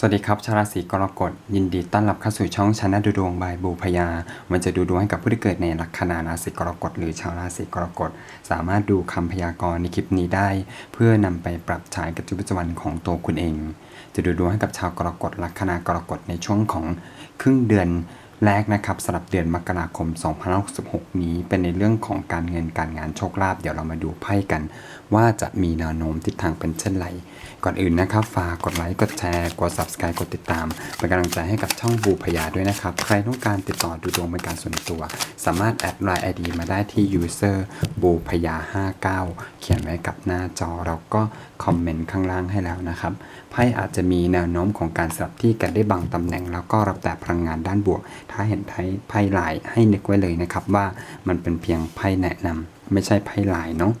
สวัสดีครับ ชาวราศีกรกฎยินดีต้อนรับเข้าสู่ช่องชนะดูดวงบายบูพยา มันจะดูดวงให้กับผู้ที่เกิดในลัคนาราศีกรกฎหรือชาวราศีกรกฎสามารถดูคำพยากรณ์ในคลิปนี้ได้ เพื่อนำไปปรับใช้กับชีวิตประจำวันของตัวคุณเอง จะดูดวงให้กับชาวกรกฎลัคนากรกฎในช่วงของครึ่งเดือนแรกนะครับสำหรับเดือนมกราคม 2566 นี้เป็นในเรื่องของการเงินการงานโชคลาภเดี๋ยวเรามาดูไพ่กัน ว่าจะมีแนวโน้มทิศทางเป็นเช่นไร ก่อนอื่นนะครับ ฝากกดไลค์กดแชร์กด subscribe กดติดตาม เป็นกำลังใจให้กับช่องบูพยาด้วยนะครับ ใครต้องการติดต่อดูดวงเป็นการส่วนตัว สามารถแอดไลน์ ID มาได้ที่ user บูพยา59 เขียนไว้กับหน้าจอเราก็คอมเมนต์ข้างล่างให้แล้วนะครับไพ่อาจจะมีแนวโน้มของการสลับที่กันได้บางตำแหน่ง แล้วก็รับแต่พลังงานด้านบวก ถ้าเห็นไพ่ไพ่ลายให้นึกไว้เลยนะครับว่ามันเป็นเพียงไพ่แนะนำไม่ใช่ไพ่ลายเนาะ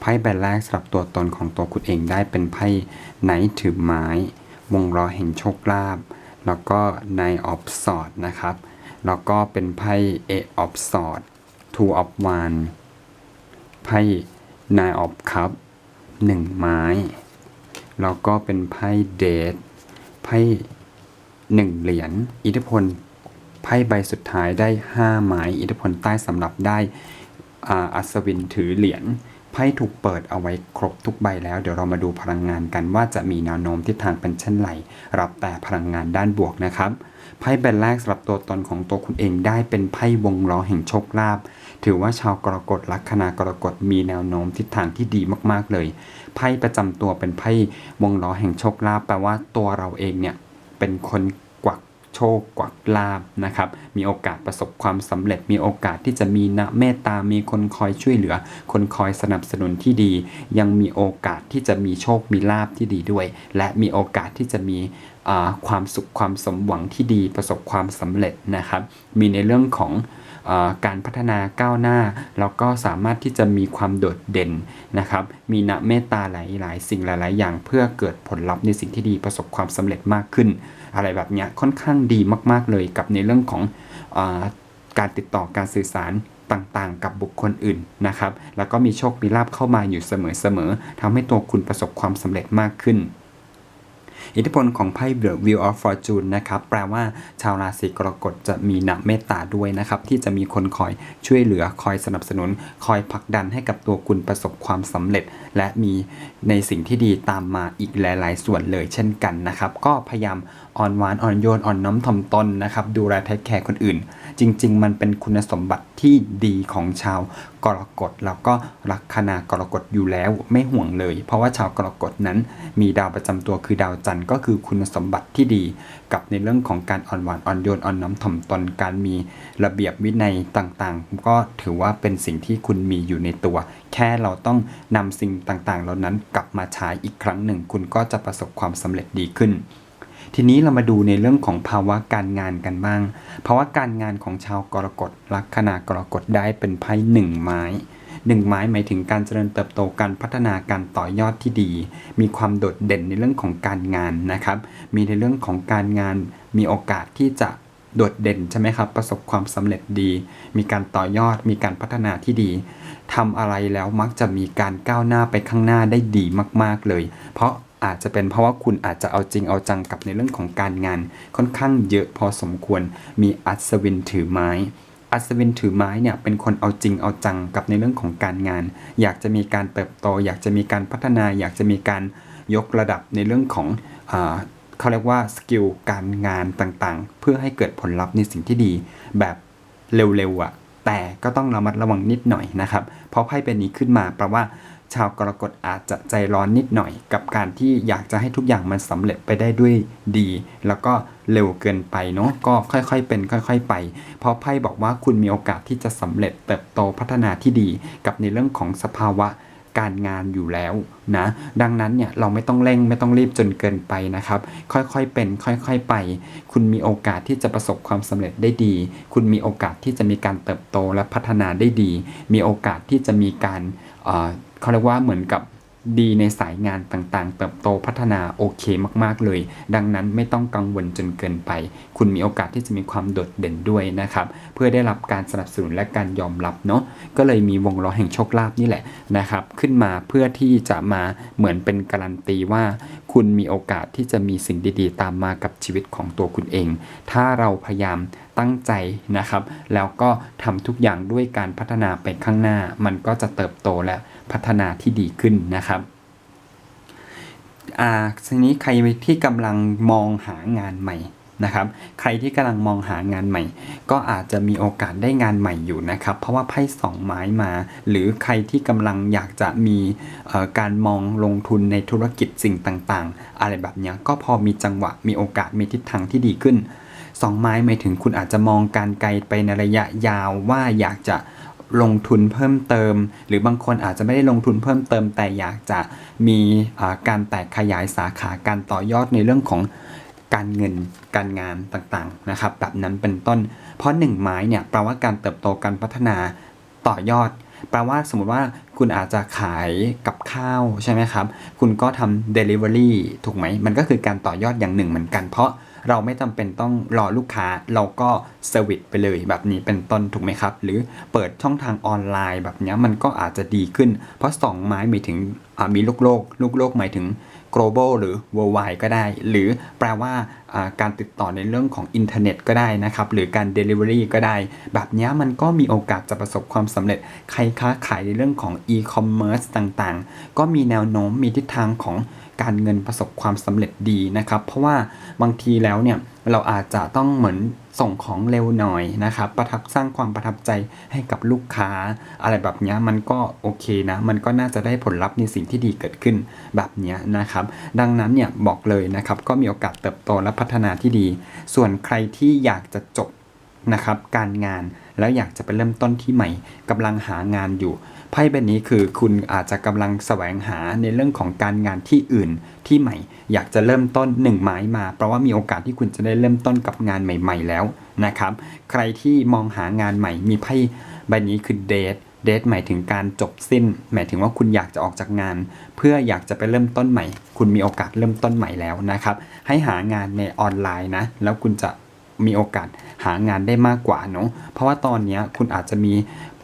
ไพ่ใบแรกสำหรับตัวตนของตัวคุณเองได้เป็นไพ่ ไนท์ถือไม้ วงล้อแห่งโชคลาภแล้วก็ไนออฟสอดนะครับ แล้วก็เป็นไพ่เอออฟสอดทูออฟวานไพ่ไนออฟคัพหนึ่งไม้ แล้วก็เป็นไพ่เดทไพ่หนึ่งเหรียญอิทธิพลไพ่ใบสุดท้ายได้ห้าไม้ อิทธิพลใต้สำหรับได้อาอัศวินถือเหรียญ ไพ่ถูกเปิดเอาไว้ครบทุกใบแล้ว เดี๋ยวเรามาดูพลังงานกันว่าจะมีแนวโน้มทิศทางเป็นเช่นไร รับแต่พลังงานด้านบวกนะครับไพ่ใบแรกสำหรับตัวตนของตัวคุณเองได้เป็นไพ่วงล้อแห่งโชคลาภถือว่าชาวกรกฎลัคนากรกฎมีแนวโน้มทิศทางที่ดีมากๆเลย ไพ่ประจำตัวเป็นไพ่วงล้อแห่งโชคลาภแปลว่าตัวเราเองเนี่ยเป็นคน โชคกวักลาบนะครับ มีโอกาสประสบความสำเร็จ มีโอกาสที่จะมีนะเมตตา มีคนคอยช่วยเหลือ คนคอยสนับสนุนที่ดี ยังมีโอกาสที่จะมีโชค มีลาบที่ดีด้วย และมีโอกาสที่จะมีความสุข ความสมหวังที่ดี ประสบความสำเร็จนะครับ มีในเรื่องของการพัฒนาก้าวหน้า แล้วก็สามารถที่จะมีความโดดเด่นนะครับ มีนะเมตตาหลาย ๆ สิ่งหลาย ๆ อย่างเพื่อเกิดผลลัพธ์ในสิ่งที่ดีประสบความสำเร็จมากขึ้น อะไรแบบเนี้ยค่อนข้างดีมากๆเลยกับในเรื่องของอการติดต่อการสื่อสารต่างๆ กับบุคคลอื่นนะครับ แล้วก็มีโชคมีลาบเข้ามาอยู่เสมอๆทำให้ตัวคุณประสบความสำเร็จมากขึ้นอิทธิพลของไพ่ The Wheel of Fortune นะครับ แปลว่าชาวราศีกรกฎจะมีนักเมตตาด้วยนะครับ ที่จะมีคนคอยช่วยเหลือ คอยสนับสนุน คอยผลักดันให้กับตัวคุณประสบความสำเร็จ และมีในสิ่งที่ดีตามมาอีกหลาย ๆ ส่วนเลยเช่นกันนะครับ ก็พยายามอ่อนหวานอ่อนโยนอ่อนน้อมถ่อมตนนะครับ ดูแลเทคแคร์คนอื่น จริง ๆ มันเป็นคุณสมบัติที่ดีของชาวกรกฎแล้วก็ลัคนากรกฎอยู่แล้วไม่ห่วงเลย เพราะว่าชาวกรกฎนั้น มีดาวประจำตัวคือดาวจันทร์ก็คือคุณสมบัติที่ดี กับในเรื่องของการอ่อนหวานอ่อนโยนอ่อนน้อมถ่อมตนการมีระเบียบวินัยต่างๆ ก็ถือว่าเป็นสิ่งที่คุณมีอยู่ในตัว แค่เราต้องนำสิ่งต่างๆ เหล่านั้นกลับมาใช้อีกครั้งหนึ่ง คุณก็จะประสบความสำเร็จดีขึ้น ทีนี้เรามาดูในเรื่องของภาวะการงานกันบ้าง ภาวะการงานของชาวกรกฎลัคนากรกฎได้เป็นไพ่หนึ่งไม้หนึ่งไม้หมายถึงการเจริญเติบโตการพัฒนาการต่อยอดที่ดี มีความโดดเด่นในเรื่องของการงานนะครับ มีในเรื่องของการงานมีโอกาสที่จะโดดเด่นใช่ไหมครับ ประสบความสำเร็จดี มีการต่อยอด มีการพัฒนาที่ดีทำอะไรแล้วมักจะมีการก้าวหน้าไปข้างหน้าได้ดีมาก ๆเลย เพราะ อาจจะเป็นเพราะว่าคุณอาจจะเอาจริงเอาจังกับในเรื่องของการงาน ค่อนข้างเยอะพอสมควร มีอัศวินถือไม้ อัศวินถือไม้เนี่ยเป็นคนเอาจริงเอาจังกับในเรื่องของการงาน อยากจะมีการเติบโต อยากจะมีการพัฒนา อยากจะมีการยกระดับในเรื่องของอเขาเรียกว่าสกิลการงานต่างๆ เพื่อให้เกิดผลลัพธ์ในสิ่งที่ดีแบบเร็วๆอะ่ะ แต่ก็ต้องระมัดระวังนิดหน่อยนะครับ เพราะไพ่เป็นนี้ขึ้นมาแปลว่า ชาวกรกฎอาจจะใจร้อนนิดหน่อย กับการที่อยากจะให้ทุกอย่างมันสำเร็จไปได้ด้วยดี แล้วก็เร็วเกินไปเนาะก็ค่อยๆเป็น ค่อย ๆ ไป เพราะไพ่บอกว่าคุณมีโอกาสที่จะสำเร็จเติบโตพัฒนาที่ดี กับในเรื่องของสภาวะ การงานอยู่แล้วนะดังนั้นเนี่ยเราไม่ต้องเร่งไม่ต้องรีบจนเกินไปนะครับ ค่อยๆเป็น ค่อยๆไป คุณมีโอกาสที่จะประสบความสำเร็จได้ดี คุณมีโอกาสที่จะมีการเติบโตและพัฒนาได้ดี มีโอกาสที่จะมีการเอ่อเขาเรียกว่าเหมือนกับ ดีในสายงานต่างๆ เติบโตพัฒนาโอเคมากๆเลย ดังนั้นไม่ต้องกังวลจนเกินไป คุณมีโอกาสที่จะมีความโดดเด่นด้วยนะครับ เพื่อได้รับการสนับสนุนและการยอมรับเนาะก็เลยมีวงล้อแห่งโชคลาภนี่แหละนะครับ ขึ้นมาเพื่อที่จะมาเหมือนเป็นการันตีว่า คุณมีโอกาสที่จะมีสิ่งดีๆ ตามมากับชีวิตของตัวคุณเอง ถ้าเราพยายาม ตั้งใจนะครับ แล้วก็ทำทุกอย่างด้วยการพัฒนาไปข้างหน้า มันก็จะเติบโตและพัฒนาที่ดีขึ้นนะครับอ่าทีนี้ใครที่กำลังมองหางานใหม่นะครับ ใครที่กำลังมองหางานใหม่ ก็อาจจะมีโอกาสได้งานใหม่อยู่นะครับ เพราะว่าไพ่สองไม้มา หรือใครที่กำลังอยากจะมีการมองลงทุนในธุรกิจสิ่งต่างๆ อะไรแบบนี้ก็พอมีจังหวะมีโอกาสมีทิศทางที่ดีขึ้น สองไม้หมายถึงคุณอาจจะมองการไกลไปในระยะยาวว่าอยากจะลงทุนเพิ่มเติม หรือบางคนอาจจะไม่ได้ลงทุนเพิ่มเติม แต่อยากจะมีการแตกขยายสาขาการต่อยอดในเรื่องของการเงินการงานต่างๆนะครับแบบนั้นเป็นต้น เพราะหนึ่งไม้เนี่ยแปลว่าการเติบโตการพัฒนาต่อยอด แปลว่าสมมติว่าคุณอาจจะขายกับข้าวใช่ไหมครับ คุณก็ทำ Delivery ถูกไหมมันก็คือการต่อยอดอย่างหนึ่งเหมือนกันเพราะ เราไม่จำเป็นต้องรอลูกค้าเราก็เซอร์วิสไปเลยแบบนี้เป็นต้นถูกไหมครับ หรือเปิดช่องทางออนไลน์แบบนี้มันก็อาจจะดีขึ้น เพราะ 2 ไม้หมายถึงมีลูกโลก ลูกโลกหมายถึง global หรือ worldwide ก็ได้ หรือแปลว่าการติดต่อในเรื่องของอินเทอร์เน็ตก็ได้นะครับ หรือการ delivery ก็ได้ แบบนี้มันก็มีโอกาสจะประสบความสำเร็จ ใครค้าขายในเรื่องของ e-commerce ต่างๆ ก็มีแนวโน้มมีทิศทางของ การเงินประสบความสำเร็จดีนะครับ เพราะว่าบางทีแล้วเนี่ยเราอาจจะต้องเหมือนส่งของเร็วหน่อยนะครับ ประทับสร้างความประทับใจให้กับลูกค้า อะไรแบบเนี้ยมันก็โอเคนะ มันก็น่าจะได้ผลลัพธ์ในสิ่งที่ดีเกิดขึ้นแบบเนี้ยนะครับ ดังนั้นเนี่ยบอกเลยนะครับ ก็มีโอกาสเติบโตและพัฒนาที่ดี ส่วนใครที่อยากจะจบนะครับการงานแล้วอยากจะไปเริ่มต้นที่ใหม่กำลังหางานอยู่ ไพ่ใบนี้คือคุณอาจจะกำลังแสวงหาในเรื่องของการงานที่อื่นที่ใหม่ อยากจะเริ่มต้นหนึ่งไม้มา เพราะว่ามีโอกาสที่คุณจะได้เริ่มต้นกับงานใหม่ ๆ แล้วนะครับ ใครที่มองหางานใหม่ มีไพ่ใบนี้คือเดทเดทหมายถึงการจบสิ้น หมายถึงว่าคุณอยากจะออกจากงาน เพื่ออยากจะไปเริ่มต้นใหม่ คุณมีโอกาสเริ่มต้นใหม่แล้วนะครับ ให้หางานในออนไลน์นะ แล้วคุณจะมีโอกาสหางานได้มากกว่าเนาะเพราะว่าตอนนี้คุณอาจจะมี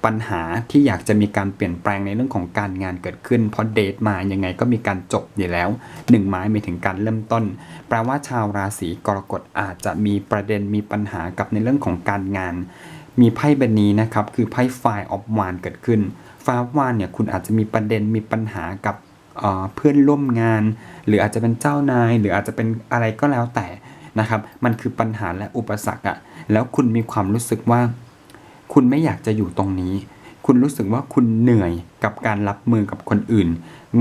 ปัญหาที่อยากจะมีการเปลี่ยนแปลงในเรื่องของการงานเกิดขึ้น เพราะเดทมายังไงก็มีการจบอยู่แล้วหนึ่งไม้หมายถึงการเริ่มต้น แปลว่าชาวราศีกรกฎอาจจะมีประเด็นมีปัญหากับในเรื่องของการงาน มีไพ่ใบนี้นะครับ คือไพ่ไฟออฟวานเกิดขึ้นฟออฟวานเนี่ยคุณอาจจะมีประเด็นมีปัญหากับเเพื่อนร่วมงาน หรืออาจจะเป็นเจ้านาย หรืออาจจะเป็นอะไรก็แล้วแต่นะครับ มันคือปัญหาและอุปสรรคอะแล้วคุณมีความรู้สึกว่า คุณไม่อยากจะอยู่ตรงนี้ คุณรู้สึกว่าคุณเหนื่อยกับการรับมือกับคนอื่น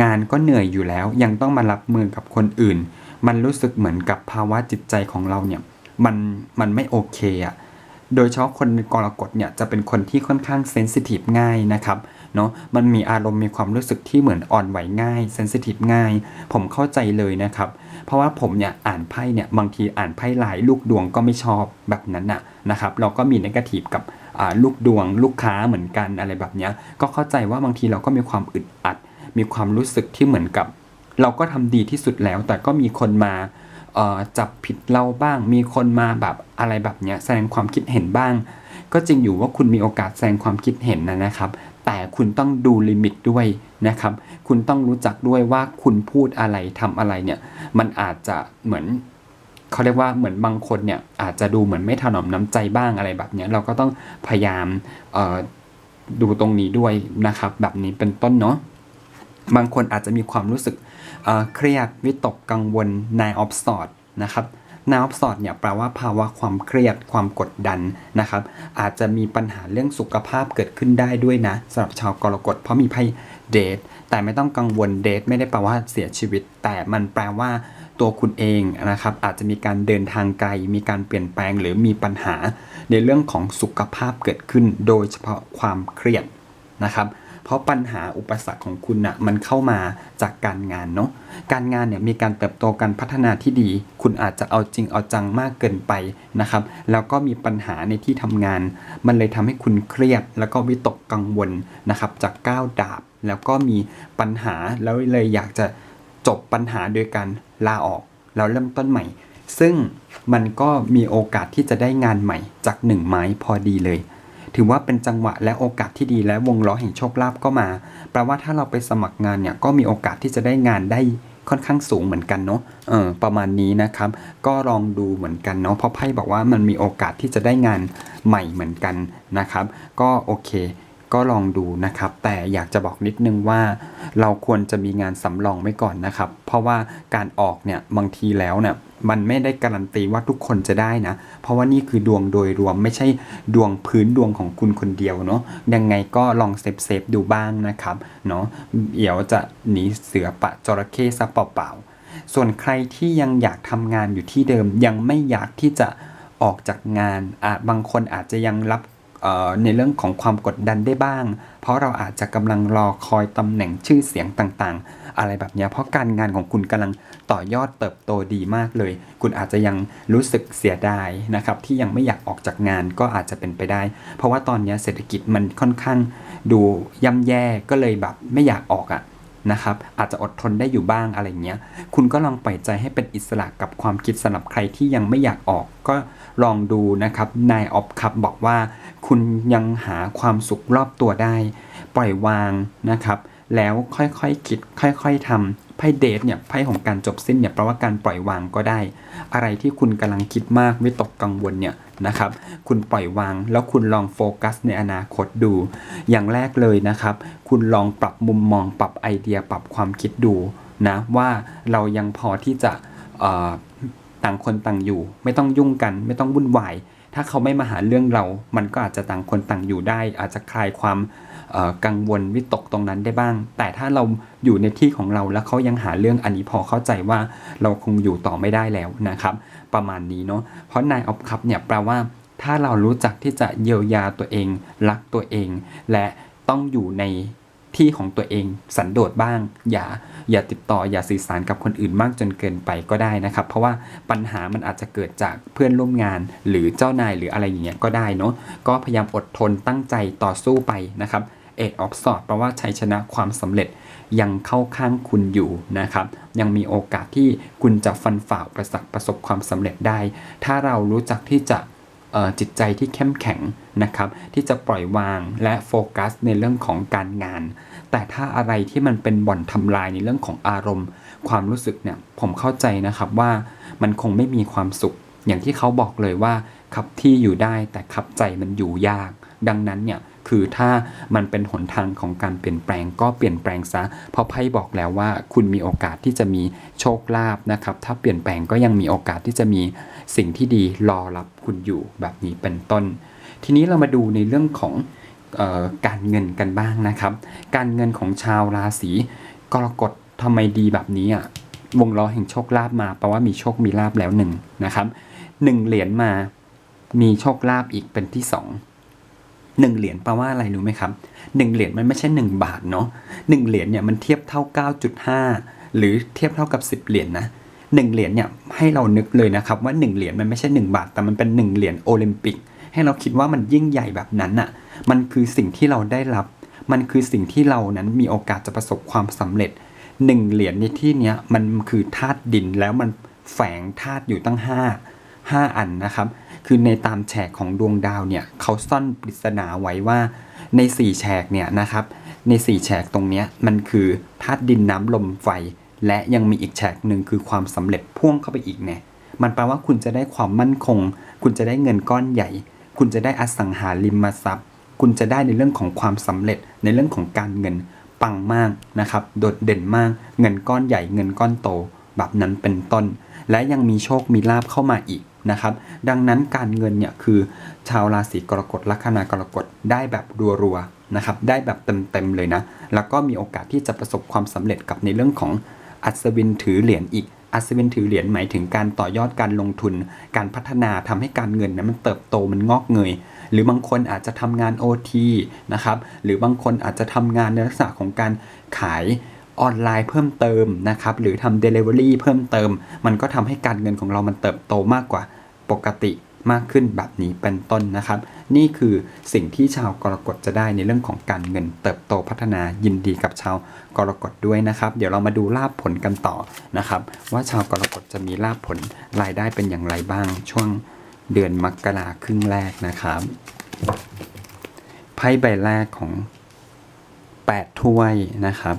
งานก็เหนื่อยอยู่แล้ว ยังต้องมารับมือกับคนอื่น มันรู้สึกเหมือนกับภาวะจิตใจของเราเนี่ย มันมันไม่โอเคอะโดยเฉพาะคนกรกฎเนี่ยจะเป็นคนที่ค่อนข้างเซนซิทีฟง่ายนะครับเนาะมันมีอารมณ์มีความรู้สึกที่เหมือนอ่อนไหวง่ายเซนซิทีฟง่าย ผมเข้าใจเลยนะครับ เพราะว่าผมเนี่ยอ่านไพ่เนี่ยบางทีอ่านไพ่หลายลูกดวงก็ไม่ชอบแบบนั้นน่ะนะครับ เราก็มีนกาทีฟกับ ลูกดวงลูกค้าเหมือนกันอะไรแบบนี้ก็เข้าใจว่าบางทีเราก็มีความอึดอัด มีความรู้สึกที่เหมือนกับ เราก็ทำดีที่สุดแล้ว แต่ก็มีคนมาจับผิดเราบ้าง มีคนมาแบบอะไรแบบนี้แสดงความคิดเห็นบ้าง ก็จริงอยู่ว่าคุณมีโอกาสแสดงความคิดเห็นนะนะครับ แต่คุณต้องดูลิมิตด้วยนะครับ คุณต้องรู้จักด้วยว่าคุณพูดอะไรทำอะไรเนี่ย มันอาจจะเหมือน เขาเรียกว่าเหมือนบางคนเนี่ยอาจจะดูเหมือนไม่ถนอมน้ำใจบ้างอะไรแบบเนี้ยเราก็ต้องพยายามดูตรงนี้ด้วยนะครับ แบบนี้เป็นต้นเนาะบางคนอาจจะมีความรู้สึกเครียดวิตกกังวล nine of swords นะครับ nine of swords เนี่ยแปลว่าภาวะความเครียดความกดดันนะครับ อาจจะมีปัญหาเรื่องสุขภาพเกิดขึ้นได้ด้วยนะสำหรับชาวกรกฎเพราะมีไพ่เดทแต่ไม่ต้องกังวลเดทไม่ได้แปลว่าเสียชีวิต แต่มันแปลว่า ตัวคุณเองนะครับ อาจจะมีการเดินทางไกล มีการเปลี่ยนแปลงหรือมีปัญหา ในเรื่องของสุขภาพเกิดขึ้น โดยเฉพาะความเครียดนะครับเพราะปัญหาอุปสรรคของคุณนะ่ะมันเข้ามาจากการงานเนาะการงานเนี่ยมีการเติบโตการพัฒนาที่ดี คุณอาจจะเอาจริงเอาจังมากเกินไปนะครับ แล้วก็มีปัญหาในที่ทำงาน มันเลยทำให้คุณเครียด แล้วก็วิตกกังวลนะครับจากก้าวดาบ แล้วก็มีปัญหาแล้วเลยอยากจะ จบปัญหาโดยการลาออกแล้วเริ่มต้นใหม่ ซึ่งมันก็มีโอกาสที่จะได้งานใหม่จากหนึ่งไม้พอดีเลย ถือว่าเป็นจังหวะและโอกาสที่ดีและวงล้อแห่งโชคลาภก็มาแปลว่าถ้าเราไปสมัครงานเนี่ยก็มีโอกาสที่จะได้งานได้ค่อนข้างสูงเหมือนกันเนาะเออประมาณนี้นะครับ ก็ลองดูเหมือนกันเนาะเพราะไพ่บอกว่ามันมีโอกาสที่จะได้งานใหม่เหมือนกันนะครับ ก็โอเค ก็ลองดูนะครับ แต่อยากจะบอกนิดนึงว่า เราควรจะมีงานสำรองไว้ก่อนนะครับ เพราะว่าการออกเนี่ยบางทีแล้วเนี่ยมันไม่ได้การันตีว่าทุกคนจะได้นะ เพราะว่านี่คือดวงโดยรวมไม่ใช่ดวงพื้นดวงของคุณคนเดียวเนาะยังไงก็ลองเซฟเซฟๆดูบ้างนะครับเนาะเดี๋ยวจะหนีเสือปะจระเข้ซะเปล่าๆส่วนใครที่ยังอยากทำงานอยู่ที่เดิม ยังไม่อยากที่จะออกจากงานอาจบางคนอาจจะยังรับ ในเรื่องของความกดดันได้บ้าง เพราะเราอาจจะกำลังรอคอยตำแหน่งชื่อเสียงต่างๆ อะไรแบบนี้เพราะการงานของคุณกำลังต่อยอดเติบโตดีมากเลย คุณอาจจะยังรู้สึกเสียดายนะครับที่ยังไม่อยากออกจากงานก็อาจจะเป็นไปได้ เพราะว่าตอนนี้เศรษฐกิจมันค่อนข้างดูย่ำแย่ก็เลยแบบไม่อยากออกอะนะครับอาจจะอดทนได้อยู่บ้างอะไรเงี้ย คุณก็ลองปล่อยใจให้เป็นอิสระกับความคิดสำหรับใครที่ยังไม่อยากออก ก็ ลองดูนะครับนายออฟคับบอกว่า คุณยังหาความสุขรอบตัวได้ ปล่อยวางนะครับ แล้วค่อยๆคคิด ค่อยๆทำไพ่เดทเนี่ยไพ่ของการจบสิ้นเนี่ยแปลว่าการปล่อยวางก็ได้ อะไรที่คุณกำลังคิดมากวิตกกังวลเนี่ยนะครับ คุณปล่อยวางแล้วคุณลองโฟกัสในอนาคตดู อย่างแรกเลยนะครับ คุณลองปรับมุมมองปรับไอเดียปรับความคิดดูนะว่าเรายังพอที่จะ ต่างคนต่างอยู่ ไม่ต้องยุ่งกัน ไม่ต้องวุ่นวาย ถ้าเขาไม่มาหาเรื่องเรา มันก็อาจจะต่างคนต่างอยู่ได้ อาจจะคลายความกังวลวิตกตรงนั้นได้บ้าง แต่ถ้าเราอยู่ในที่ของเราแล้วเขายังหาเรื่องอันนี้พอเข้าใจว่าเราคงอยู่ต่อไม่ได้แล้วนะครับ ประมาณนี้เนาะเพราะนายออฟคัพเนี่ยแปลว่า ถ้าเรารู้จักที่จะเยียวยาตัวเอง รักตัวเอง และต้องอยู่ใน ที่ของตัวเองสันโดษบ้าง อย่าอย่าติดต่ออย่าสื่อสารกับคนอื่นมากจนเกินไปก็ได้นะครับ เพราะว่าปัญหามันอาจจะเกิดจากเพื่อนร่วมงาน หรือเจ้านายหรืออะไรอย่างเงี้ยก็ได้เนาะก็พยายามอดทนตั้งใจต่อสู้ไปนะครับเอ็ดออฟสอดแปลว่าชัยชนะความสำเร็จยังเข้าข้างคุณอยู่นะครับ ยังมีโอกาสที่คุณจะฟันฝ่าอุประสักประสบความสำเร็จได้ ถ้าเรารู้จักที่จะ จิตใจที่เข้มแข็งนะครับ ที่จะปล่อยวางและโฟกัสในเรื่องของการงาน แต่ถ้าอะไรที่มันเป็นบ่อนทำลายในเรื่องของอารมณ์ ความรู้สึกเนี่ยผมเข้าใจนะครับว่ามันคงไม่มีความสุข อย่างที่เขาบอกเลยว่าขับที่อยู่ได้แต่ขับใจมันอยู่ยาก ดังนั้นเนี่ย คือถ้ามันเป็นหนทางของการเปลี่ยนแปลงก็เปลี่ยนแปลงซะ เพราะไพ่บอกแล้วว่าคุณมีโอกาสที่จะมีโชคลาภนะครับ ถ้าเปลี่ยนแปลงก็ยังมีโอกาสที่จะมีสิ่งที่ดีรอรับคุณอยู่แบบนี้เป็นต้น ทีนี้เรามาดูในเรื่องของออการเงินกันบ้างนะครับ การเงินของชาวราศีกรกฎทำไมดีแบบนี้อะวงล้อแห่งโชคลาภมาแปลว่ามีโชคมีลาภแล้วหนึ่งนะครับหนึ่งเหรียญมามีโชคลาภอีกเป็นที่สอง หนึ่งเหรียญแปลว่าอะไรรู้ไหมครับหนึ่งเหรียญมันไม่ใช่หนึ่งบาทเนาะหนึ่งเหรียญเนี่ยมันเทียบเท่า 9.5 หรือเทียบเท่ากับ 10 เหรียญนะหนึ่งเหรียญเนี่ยให้เรานึกเลยนะครับว่าหนึ่งเหรียญมันไม่ใช่หนึ่งบาท แต่มันเป็นหนึ่งเหรียญโอลิมปิก ให้เราคิดว่ามันยิ่งใหญ่แบบนั้นอะมันคือสิ่งที่เราได้รับ มันคือสิ่งที่เรานั้นมีโอกาสจะประสบความสำเร็จหนึ่งเหรียญในที่เนี้ยมันคือธาตุดินแล้วมันแฝงธาตุอยู่ตั้งห้าห้าอันนะครับ คือในตามแฉกของดวงดาวเนี่ยเขาซ่อนปริศนาไว้ว่าในสี่แฉกเนี่ยนะครับในสี่แฉกตรงนี้มันคือธาตุดินน้ำลมไฟ และยังมีอีกแฉกหนึ่งคือความสำเร็จพ่วงเข้าไปอีกเนี่ยมันแปลว่าคุณจะได้ความมั่นคง คุณจะได้เงินก้อนใหญ่ คุณจะได้อสังหาริมทรัพย์ คุณจะได้ในเรื่องของความสำเร็จ ในเรื่องของการเงินปังมากนะครับ โดดเด่นมาก เงินก้อนใหญ่ เงินก้อนโต แบบนั้นเป็นต้น และยังมีโชค มีลาบเข้ามาอีก นะครับ ดังนั้นการเงินเนี่ยคือชาวราศีกรกฎลัคนากรกฎได้แบบรัวๆนะครับ ได้แบบเต็มๆเลยนะ แล้วก็มีโอกาสที่จะประสบความสำเร็จกับในเรื่องของอัศวินถือเหรียญอีก อัศวินถือเหรียญหมายถึงการต่อยอดการลงทุน การพัฒนาทำให้การเงินนั้นมันเติบโตมันงอกเงย หรือบางคนอาจจะทำงาน OT นะครับ หรือบางคนอาจจะทำงานในลักษณะของการขาย ออนไลน์เพิ่มเติมนะครับหรือทำ Delivery เพิ่มเติม มันก็ทำให้การเงินของเรามันเติบโตมากกว่าปกติมากขึ้นแบบนี้เป็นต้นนะครับ นี่คือสิ่งที่ชาวกรกฎจะได้ในเรื่องของการเงินเติบโตพัฒนายินดีกับชาวกรกฎด้วยนะครับ เดี๋ยวเรามาดูลาบผลกันต่อนะครับ ว่าชาวกรกฎจะมีลาบผลรายได้เป็นอย่างไรบ้าง ช่วงเดือนมกราครึ่งแรกนะครับไพ่ใบแรกของ 8 ถ้วยนะครับ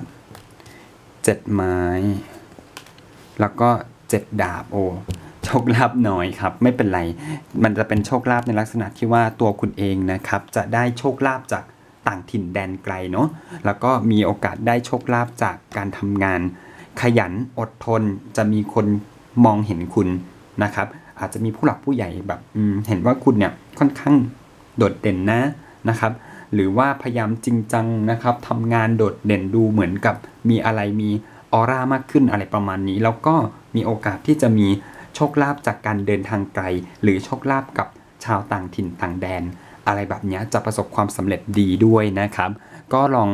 7ไม้ แล้วก็7ดดาบโอโชคลาภน้อยครับ ไม่เป็นไร มันจะเป็นโชคลาภในลักษณะที่ว่าตัวคุณเองนะครับ จะได้โชคลาภจากต่างถิ่นแดนไกลเนาะแล้วก็มีโอกาสได้โชคลาภจากการทำงาน ขยันอดทนจะมีคนมองเห็นคุณนะครับ อาจจะมีผู้หลักผู้ใหญ่แบบเห็นว่าคุณเนี่ยค่อนข้างโดดเด่นนะนะครับ หรือว่าพยายามจริงจังนะครับทำงานโดดเด่นดูเหมือนกับมีอะไรมีออร่ามากขึ้นอะไรประมาณนี้ แล้วก็มีโอกาสที่จะมีโชคลาภจากการเดินทางไกล หรือโชคลาภกับชาวต่างถิ่นต่างแดน อะไรแบบนี้จะประสบความสำเร็จดีด้วยนะครับ ก็ลอง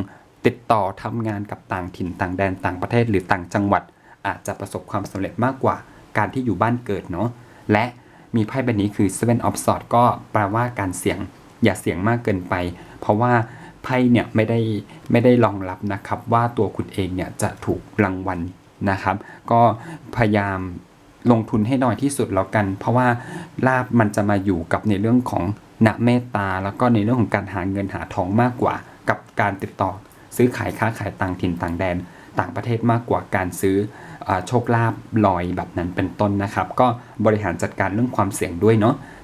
ติดต่อทำงานกับต่างถิ่นต่างแดนต่างประเทศหรือต่างจังหวัด อาจจะประสบความสำเร็จมากกว่าการที่อยู่บ้านเกิดเนาะและมีไพ่ใบนี้คือ Seven of Swords ก็แปลว่าการเสี่ยง อย่าเสี่ยงมากเกินไป เพราะว่าไพ่เนี่ยไม่ได้ไม่ได้รองรับนะครับว่าตัวคุณเองเนี่ยจะถูกรางวัลนะครับ ก็พยายามลงทุนให้น้อยที่สุดแล้วกัน เพราะว่าลาบมันจะมาอยู่กับในเรื่องของณเมตตา แล้วก็ในเรื่องของการหาเงินหาทองมากกว่า กับการติดต่อ ซื้อขายค้าขายต่างถิ่นต่างแดน ต่างประเทศมากกว่าการซื้ออโชคลาภลอยแบบนั้นเป็นต้นนะครับ ก็บริหารจัดการเรื่องความเสี่ยงด้วยเนาะ